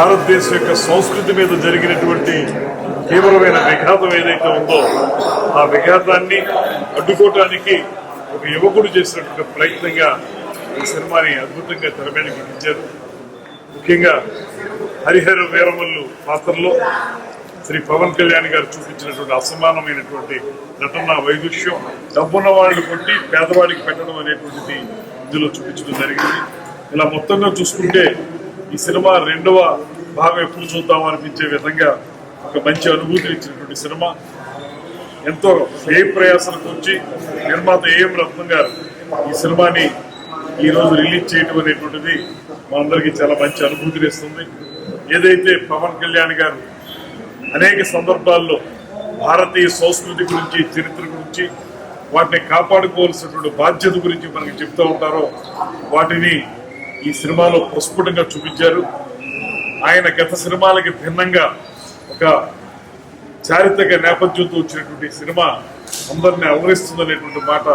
భారతదేశం యొక్క సంస్కృతి మీద జరిగినటువంటి తీవ్రమైన విఘాతం ఏదైతే ఉందో ఆ విఘాతాన్ని అడ్డుకోవటానికి ఒక యువకుడు చేసినటువంటి ప్రయత్నంగా ఈ సినిమాని అద్భుతంగా తెర ఇచ్చారు ముఖ్యంగా హరిహర వీరమల్లు పాత్రలో శ్రీ పవన్ కళ్యాణ్ గారు చూపించినటువంటి అసమానమైనటువంటి నటన వైదుష్యం డబ్బున్న వాళ్ళు కొట్టి పేదవాడికి పెట్టడం అనేటువంటిది ఇందులో చూపించడం జరిగింది. ఇలా మొత్తంగా చూసుకుంటే ఈ సినిమా రెండవ భాగం ఎప్పుడు చూద్దాం అనిపించే విధంగా ఒక మంచి అనుభూతిని ఇచ్చినటువంటి సినిమా. ఎంతో ఏ ప్రయాసలకు వచ్చి నిర్మాత ఏఎం రత్నం గారు ఈ సినిమాని ఈరోజు రిలీజ్ చేయడం అనేటువంటిది మనందరికీ చాలా మంచి అనుభూతిని ఇస్తుంది ఏదైతే పవన్ కళ్యాణ్ గారు అనేక సందర్భాల్లో భారతీయ సంస్కృతి గురించి చరిత్ర గురించి వాటిని కాపాడుకోవాల్సినటువంటి బాధ్యత గురించి మనకి చెప్తూ ఉంటారో వాటిని ఈ సినిమాలో ప్రస్ఫుటంగా చూపించారు. ఆయన గత సినిమాలకి భిన్నంగా ఒక చారిత్రక నేపథ్యంతో వచ్చినటువంటి సినిమా అందరిని అవరిస్తుందనేటువంటి మాట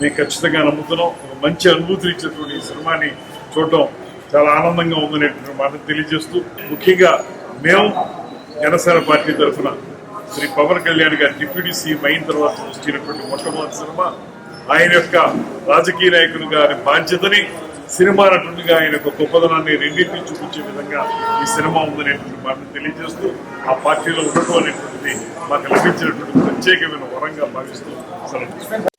మేము ఖచ్చితంగా నమ్ముతున్నాం. ఒక మంచి అనుభూతిని ఇచ్చినటువంటి ఈ సినిమాని చూడటం చాలా ఆనందంగా ఉందనేటువంటి మాట తెలియజేస్తూ ముఖ్యంగా మేము జనసేన పార్టీ తరఫున శ్రీ పవన్ కళ్యాణ్ గారి డిప్యూటీ సీఎం అయిన తర్వాత వచ్చినటువంటి మొట్టమొదటి సినిమా ఆయన యొక్క రాజకీయ నాయకులు గారి బాధ్యతని సినిమా నటుడిగా ఆయన యొక్క గొప్పదనాన్ని రెండింటిని చూపించే విధంగా ఈ సినిమా ఉందనేటువంటి మాటను తెలియజేస్తూ ఆ పార్టీలో ఉండటం అనేటువంటిది మాకు లభించినటువంటి ప్రత్యేకమైన వరంగా భావిస్తూ సెలవు